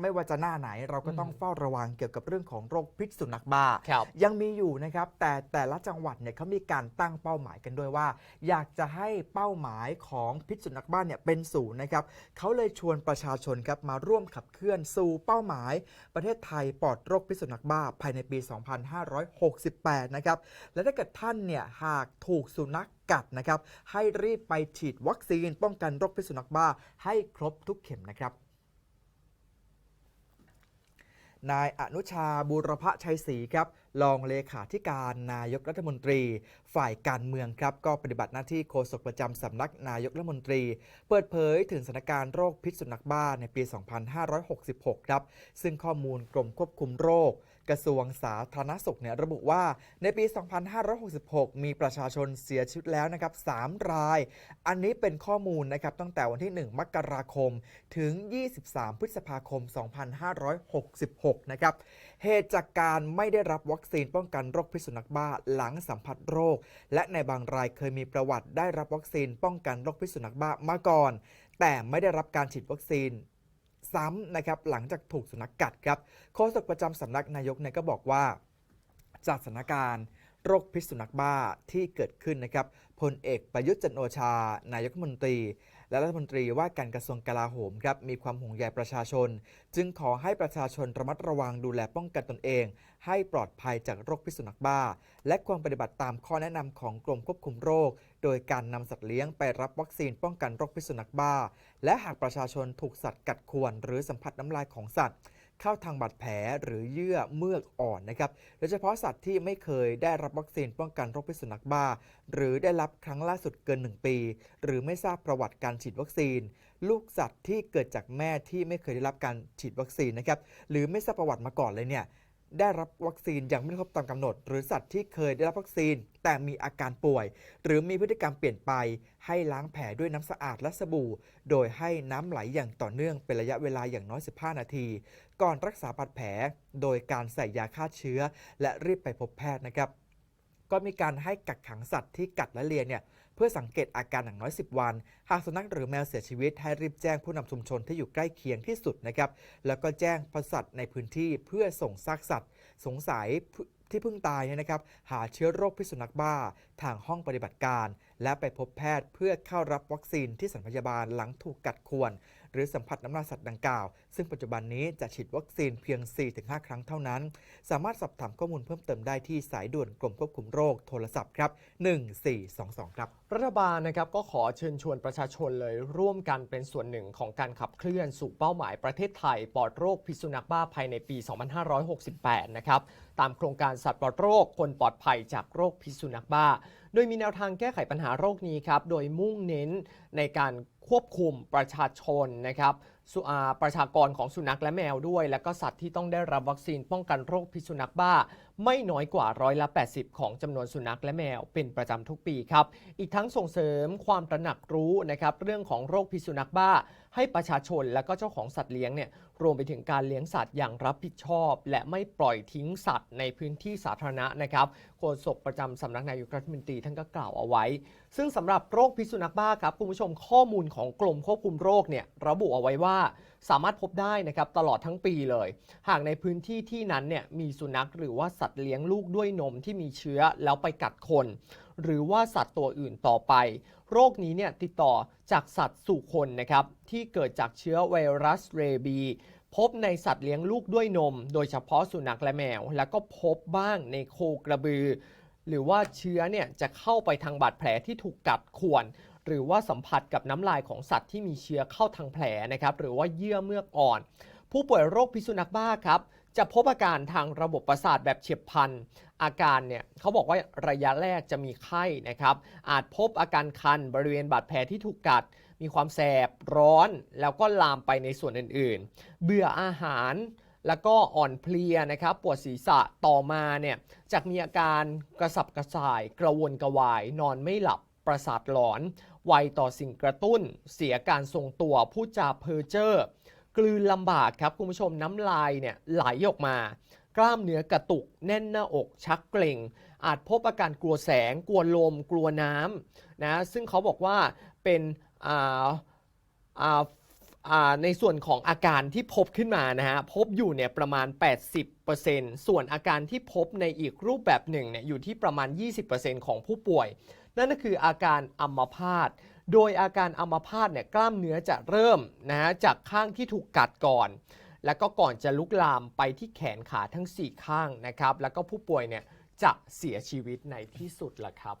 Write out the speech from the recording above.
ไม่ว่าจะหน้าไหนเราก็ต้องเฝ้าระวังเกี่ยวกับเรื่องของโรคพิษสุนัขบ้า ครับยังมีอยู่นะครับ แต่แต่ละจังหวัดเนี่ยเขามีการตั้งเป้าหมายกันด้วยว่า อยากจะให้เป้าหมายของพิษสุนัขบ้านเนี่ยเป็นศูนย์นะครับเขาเลยชวนประชาชนครับมาร่วมขับเคลื่อนสู่เป้าหมาย ประเทศไทยปลอดโรคพิษสุนัขบ้าภายในปี 2568 นะครับและถ้าเกิดท่านเนี่ยหากถูกสุนัขกัดนะครับให้รีบไปฉีดวัคซีนป้องกันโรคพิษสุนัขบ้าให้ครบทุกเข็มนะครับ นายอนุชาบูรพชัยศรีครับรองเลขาธิการนายกรัฐมนตรี ฝ่ายการเมืองครับ ก็ปฏิบัติหน้าที่โฆษกประจำสำนักนายกรัฐมนตรี เปิดเผยถึงสถานการณ์โรคพิษสุนัขบ้าในปี 2566 ครับ ซึ่งข้อมูลกรมควบคุมโรค กระทรวงสาธารณสุขเนี่ยระบุว่าในปี 2566 มีประชาชนเสียชีวิตแล้วนะครับ 3 ราย อันนี้เป็นข้อมูลนะครับตั้งแต่วันที่ 1 มกราคม ถึง 23 พฤษภาคม 2566 นะครับ เหตุจากการไม่ได้รับวัคซีนป้องกันโรคพิษสุนัขบ้าหลังสัมผัสโรค และในบางรายเคยมีประวัติได้รับวัคซีนป้องกันโรคพิษสุนัขบ้ามาก่อน แต่ไม่ได้รับการฉีดวัคซีน ซ้ำนะครับหลังจากถูกสุนัขกัดครับโฆษกประจำสำนักนายกเนี่ยก็บอกว่า จากสถานการณ์โรคพิษสุนัขบ้าที่เกิดขึ้นนะครับพลเอกประยุทธ์จันโอชา นายกรัฐมนตรี และรัฐมนตรีว่าการกระทรวงกลาโหมครับมีความห่วงใยประชาชน จึงขอให้ประชาชนระมัดระวังดูแลป้องกันตนเอง ให้ปลอดภัยจากโรคพิษสุนัขบ้า และควรปฏิบัติตามข้อแนะนำของกรมควบคุมโรค โดยการนำสัตว์เลี้ยงไปรับวัคซีนป้องกันโรคพิษสุนัขบ้า และหากประชาชนถูกสัตว์กัดข่วนหรือสัมผัสน้ำลายของสัตว์ เข้าทางบาดแผลหรือเยื่อเมือกอ่อนนะครับโดยเฉพาะสัตว์ที่ไม่เคยได้รับวัคซีนป้องกันโรคพิษสุนัขบ้า หรือได้รับครั้งล่าสุดเกิน 1 ปี หรือไม่ทราบประวัติการฉีดวัคซีน ลูกสัตว์ที่เกิดจากแม่ที่ไม่เคยได้รับการฉีดวัคซีนนะครับหรือไม่ทราบประวัติมาก่อนเลยเนี่ย ได้รับวัคซีนอย่างไม่ครบตามกำหนด หรือสัตว์ที่เคยได้รับวัคซีน แต่มีอาการป่วย หรือมีพฤติกรรมเปลี่ยนไป ให้ล้างแผลด้วยน้ำสะอาดและสบู่ โดยให้น้ำไหลอย่างต่อเนื่องเป็นระยะเวลาอย่างน้อย 15 นาที ก่อนรักษาบาดแผล โดยการใส่ยาฆ่าเชื้อ และรีบไปพบแพทย์นะครับ ก็มีการให้กักขังสัตว์ที่กัดและเลียเนี่ยเพื่อสังเกตอาการอย่างน้อย 10 วัน หากสุนัขหรือแมวเสียชีวิตให้รีบแจ้งผู้นำชุมชนที่อยู่ใกล้เคียงที่สุดนะครับแล้วก็แจ้งปศุสัตว์ในพื้นที่เพื่อส่งซากสัตว์ สงสัยที่เพิ่งตายเนี่ยนะครับ หาเชื้อโรคพิษสุนัขบ้า ทางห้องปฏิบัติการ และไปพบแพทย์เพื่อเข้ารับวัคซีนที่สถานพยาบาลหลังถูกกัดข่วน หรือสัมผัสน้ำลายสัตว์ดังกล่าว ซึ่งปัจจุบันนี้จะฉีดวัคซีนเพียง 4-5 ครั้งเท่านั้น สามารถสอบถามข้อมูลเพิ่มเติมได้ที่สายด่วนกรมควบคุมโรคโทรศัพท์ครับ1422 ครับ รัฐบาลนะครับก็ขอเชิญชวนประชาชนเลยร่วมกันเป็นส่วนหนึ่งของการขับเคลื่อนสู่เป้าหมายประเทศไทยปลอดโรคพิษสุนัขบ้าภายในปี 2568 นะครับตามโครงการสัตว์ปลอดโรคคนปลอดภัยจากโรคพิษสุนัขบ้าโดยมีแนวทางแก้ไขปัญหาโรคนี้ครับ โดยมุ่งเน้นในการควบคุมประชาชนนะครับ สุอาประชากรของสุนัขและแมวด้วย และก็สัตว์ที่ต้องได้รับวัคซีนป้องกันโรคพิษสุนัขบ้า ไม่น้อยกว่าร้อยละ 80 ของจำนวนสุนัขและแมวเป็นประจำทุกปีครับ อีกทั้งส่งเสริมความตระหนักรู้นะครับเรื่องของโรคพิษสุนัขบ้า ให้ประชาชนและก็เจ้าของสัตว์เลี้ยงเนี่ยรวมไปถึงการเลี้ยงสัตว์อย่างรับผิดชอบ และไม่ปล่อยทิ้งสัตว์ในพื้นที่สาธารณะนะครับโฆษกประจำสำนักนายกรัฐมนตรีท่านก็กล่าวเอาไว้ ซึ่งสำหรับโรคพิษสุนัขบ้าครับคุณผู้ชมข้อมูลของกรมควบคุมโรคเนี่ยระบุเอาไว้ว่าสามารถพบได้นะครับตลอดทั้งปีเลย หากในพื้นที่ที่นั้นเนี่ยมีสุนัขหรือว่าสัตว์เลี้ยงลูกด้วยนมที่มีเชื้อแล้วไปกัดคน หรือว่าสัตว์ตัวอื่นต่อไป โรคนี้เนี่ยติดต่อจากสัตว์สู่คนนะครับที่เกิดจากเชื้อไวรัสเรบี พบในสัตว์เลี้ยงลูกด้วยนม โดยเฉพาะสุนัขและแมว แล้วก็พบบ้างในโคกระบือ หรือว่าเชื้อเนี่ยจะเข้าไปทางบาดแผลที่ถูกกัดข่วนหรือว่าสัมผัสกับน้ำลายของสัตว์ที่มีเชื้อเข้าทางแผลนะครับหรือว่าเยื่อเมือกอ่อน ผู้ป่วยโรคพิษสุนัขบ้าครับจะพบอาการทางระบบประสาทแบบเฉียบพลัน อาการเนี่ยเขาบอกว่าระยะแรกจะมีไข้นะครับ อาจพบอาการคันบริเวณบาดแผลที่ถูกกัด มีความแสบร้อน แล้วก็ลามไปในส่วนอื่นๆ เบื่ออาหารแล้วก็อ่อนเพลียนะครับ ปวดศีรษะต่อมาเนี่ยจากมีอาการกระสับกระส่าย กระวนกระวาย นอนไม่หลับ ประสาทหลอน ไวต่อสิ่งกระตุ้น เสียการทรงตัวพูดจาเพ้อเจ้อกลืนลำบากครับคุณผู้ชมน้ำลายเนี่ยไหลออกมา กล้ามเนื้อกระตุก แน่นหน้าอกชักเกร็ง อาจพบอาการกลัวแสง กลัวลม กลัวน้ำนะซึ่งเขาบอกว่าเป็นในส่วนของอาการที่พบขึ้นมานะฮะพบอยู่เนี่ยประมาณ 80%ส่วนอาการที่พบในอีกรูปแบบหนึ่งเนี่ยอยู่ที่ประมาณ 20%ของผู้ป่วย นั่นก็คืออาการอัมพาตโดยอาการอัมพาตเนี่ยกล้ามเนื้อจะเริ่มนะฮะจากข้างที่ถูกกัดก่อน แล้วก็ก่อนจะลุกลามไปที่แขนขาทั้ง 4 ข้างนะครับ แล้วก็ผู้ป่วยเนี่ยจะเสียชีวิตในที่สุดละครับ